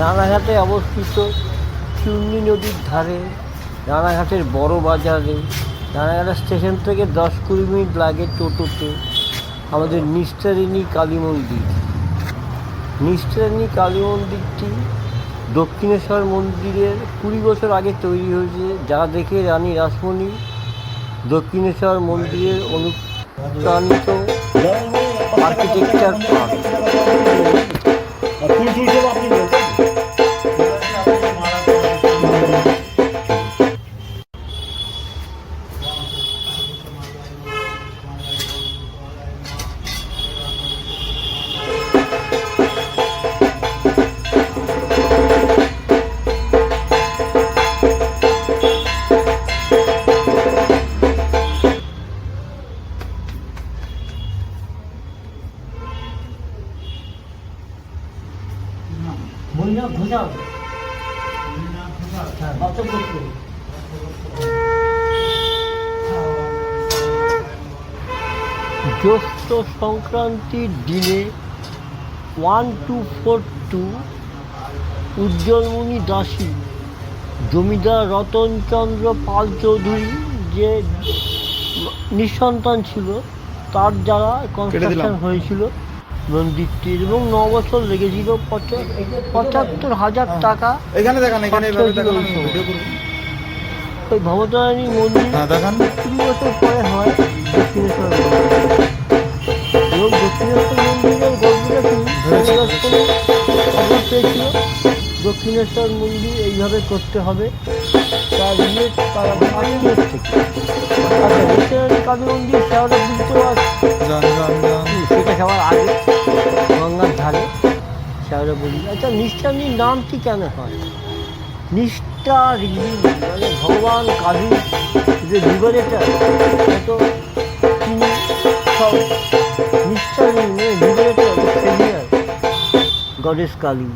রানাঘাটে অবস্থিত চুন্নি নদীর ধারে, রানাঘাটের বড় বাজারে রানাঘাটের স্টেশন থেকে দশ কুড়ি মিনিট লাগে টোটোতে আমাদের নিস্তারিণী কালী মন্দির। নিস্তারিণী কালী মন্দিরটি দক্ষিণেশ্বর মন্দিরের কুড়ি বছর আগে তৈরি হয়েছে, যা দেখে রানী রাসমণি দক্ষিণেশ্বর মন্দিরের অনুপ্রাণিত আর্কিটেকচার পার্ক ঘোষাও হ্যাঁ করতে জ্যৈষ্ঠ সংক্রান্তির দিনে one two four two Ujjwalmoni দাসী জমিদার রতনচন্দ্র পাল চৌধুরী যে নিঃসন্তান ছিল তার দ্বারা কনস্ট্রাকশন হয়েছিল। এবং ন বছর লেগেছিল পঁচাত্তর হাজার টাকা। এখানে দেখান এখানে ওই ভবতারিণী মন্দির হ্যাঁ দেখান। কুড়ি বছর পরে হয় দক্ষিণেশ্বর মন্দির। এবং দক্ষিণেশ্বর মন্দিরের গল্পটা পেয়েছিল দক্ষিণেশ্বর মন্দির এইভাবে করতে হবে। তার তারা পাঠিয়ে থেকে। আচ্ছা দক্ষিণেশ্বর কালী মন্দির সেটা সবার আগে। সেওটা বলি। আচ্ছা নিষ্ঠানির নামটি কেন হয়? নিষ্ঠা মানে ভগবান কাজু যে লিবারেটার তো তিনি সব নিষ্ঠা লিবারেটার সেভিয়ার গণেশ কালী।